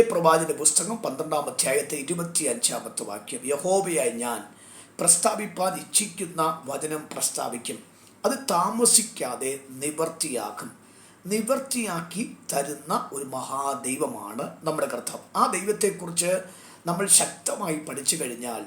പ്രവാചന പുസ്തകം പന്ത്രണ്ടാം അധ്യായത്തെ ഇരുപത്തി അഞ്ചാമത്തെ വാക്യം. യഹോബയായി ഞാൻ പ്രസ്താവിപ്പാൻ ഇച്ഛിക്കുന്ന വചനം പ്രസ്താവിക്കും. അത് താമസിക്കാതെ നിവർത്തിയാക്കും. നിവർത്തിയാക്കി തരുന്ന ഒരു മഹാദൈവമാണ് നമ്മുടെ കർത്താവ്. ആ ദൈവത്തെക്കുറിച്ച് നമ്മൾ ശക്തമായി പഠിച്ചു കഴിഞ്ഞാൽ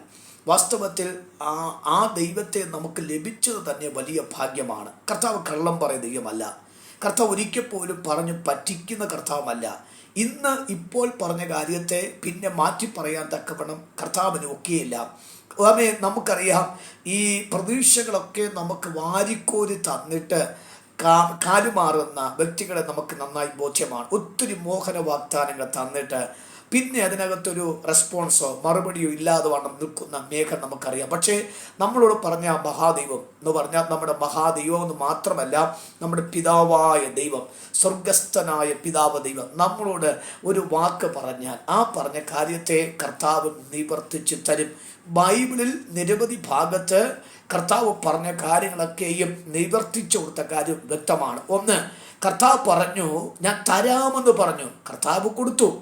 വാസ്തവത്തിൽ ആ ആ ദൈവത്തെ നമുക്ക് ലഭിച്ചത് തന്നെ വലിയ ഭാഗ്യമാണ്. കർത്താവ് കള്ളം പറയുന്ന ദൈവമല്ല. കർത്താവ് ഒരിക്കൽ പോലും പറഞ്ഞു പറ്റിക്കുന്ന കർത്താവല്ല. ഇന്ന് ഇപ്പോൾ പറഞ്ഞ കാര്യത്തെ പിന്നെ മാറ്റി പറയാൻ തക്കവണ്ണം കർത്താവിന് ഒക്കെയില്ല. ആമേ നമുക്കറിയാം ഈ പ്രതീക്ഷകളൊക്കെ നമുക്ക് വാരിക്കോരി തന്നിട്ട് കാ കാലുമാറുന്ന വ്യക്തികളെ നമുക്ക് നന്നായി ബോധ്യമാണ്. ഒത്തിരി മോഹന വാഗ്ദാനങ്ങൾ തന്നിട്ട് പിന്നെ അതിനകത്തൊരു റെസ്പോൺസോ മറുപടിയോ ഇല്ലാതെ വണ്ണം നിൽക്കുന്ന മേഘം നമുക്കറിയാം. പക്ഷേ നമ്മളോട് പറഞ്ഞ മഹാദൈവം എന്ന് പറഞ്ഞാൽ നമ്മുടെ മഹാദൈവം എന്ന് മാത്രമല്ല നമ്മുടെ പിതാവായ ദൈവം സ്വർഗസ്ഥനായ പിതാവ് ദൈവം നമ്മളോട് ഒരു വാക്ക് പറഞ്ഞാൽ ആ പറഞ്ഞ കാര്യത്തെ കർത്താവ് നിവർത്തിച്ച് തരും. ബൈബിളിൽ നിരവധി ഭാഗത്ത് കർത്താവ് പറഞ്ഞ കാര്യങ്ങളൊക്കെയും നിവർത്തിച്ചു കൊടുത്ത കാര്യം വ്യക്തമാണ്. ഒന്ന് കർത്താവ് പറഞ്ഞു ഞാൻ തരാമെന്ന് പറഞ്ഞു. കർത്താവ് കൊടുത്തു.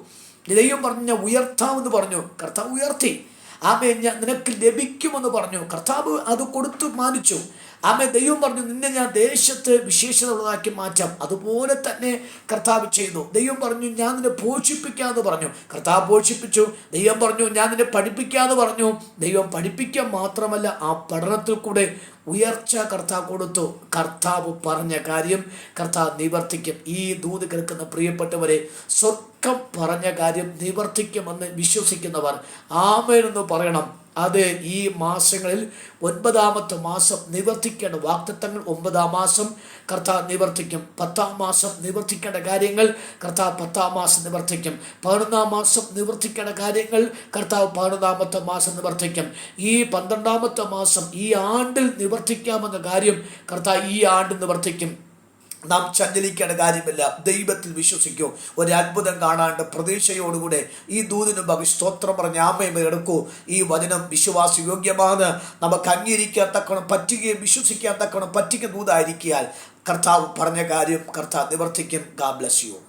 ദൈവം പറഞ്ഞ ഉയർത്താമെന്ന് പറഞ്ഞു. കർത്താവ് ഉയർത്തി. ആമേ ഞാൻ നിനക്ക് ലഭിക്കുമെന്ന് പറഞ്ഞു. കർത്താവ് അത് കൊടുത്തു മാനിച്ചു. ആമേ ദൈവം പറഞ്ഞു നിന്നെ ഞാൻ ദേശത്ത് വിശേഷതയുള്ളതാക്കി മാറ്റാം. അതുപോലെ തന്നെ കർത്താവ് ചെയ്യുന്നു ദൈവം പറഞ്ഞു ഞാൻ നിന്നെ പോഷിപ്പിക്കാമെന്ന് പറഞ്ഞു. കർത്താവ് പോഷിപ്പിച്ചു. ദൈവം പറഞ്ഞു ഞാൻ നിന്നെ പഠിപ്പിക്കാമെന്ന് പറഞ്ഞു. ദൈവം പഠിപ്പിക്കാൻ മാത്രമല്ല ആ പഠനത്തിൽ കൂടെ ഉയർച്ച കർത്താവ് കൊടുത്തു. കർത്താവ് പറഞ്ഞ കാര്യം കർത്താവ് നിവർത്തിക്കും. ഈ ദൂത് കേൾക്കുന്ന പ്രിയപ്പെട്ടവരെ സ്വർഗം പറഞ്ഞ കാര്യം നിവർത്തിക്കുമെന്ന് വിശ്വസിക്കുന്നവർ ആമേനെന്ന് പറയണം. അത് ഈ മാസങ്ങളിൽ ഒൻപതാമത്തെ മാസം നിവർത്തിക്കേണ്ട വാക്തത്വങ്ങൾ ഒമ്പതാം മാസം കർത്താവ് നിവർത്തിക്കും. പത്താം മാസം നിവർത്തിക്കേണ്ട കാര്യങ്ങൾ കർത്താവ് പത്താം മാസം നിവർത്തിക്കും. പതിനൊന്നാം മാസം നിവർത്തിക്കേണ്ട കാര്യങ്ങൾ കർത്താവ് പതിനൊന്നാമത്തെ മാസം നിവർത്തിക്കും. ഈ പന്ത്രണ്ടാമത്തെ മാസം ഈ ആണ്ടിൽ നിവർത്തിക്കാമെന്ന കാര്യം കർത്താവ് ഈ ആണ്ട് നിവർത്തിക്കും. നാം ചഞ്ചലിക്കേണ്ട കാര്യമില്ല. ദൈവത്തിൽ വിശ്വസിക്കൂ. ഒരു അത്ഭുതം കാണാണ്ട് പ്രതീക്ഷയോടുകൂടെ ഈ ദൂതിന് ഭവി സ്തോത്രം പറഞ്ഞ ആമയമ എടുക്കൂ. ഈ വചനം വിശ്വാസയോഗ്യമാണ് നമുക്ക് അംഗീകരിക്കാൻ തക്കണം പറ്റുകയും വിശ്വസിക്കാൻ തക്കണം പറ്റിക്കുന്ന ദൂതായിരിക്കിയാൽ കർത്താവ് പറഞ്ഞ കാര്യം കർത്താവ് നിവർത്തിക്കും. ഗാ ബ്ലസ് യു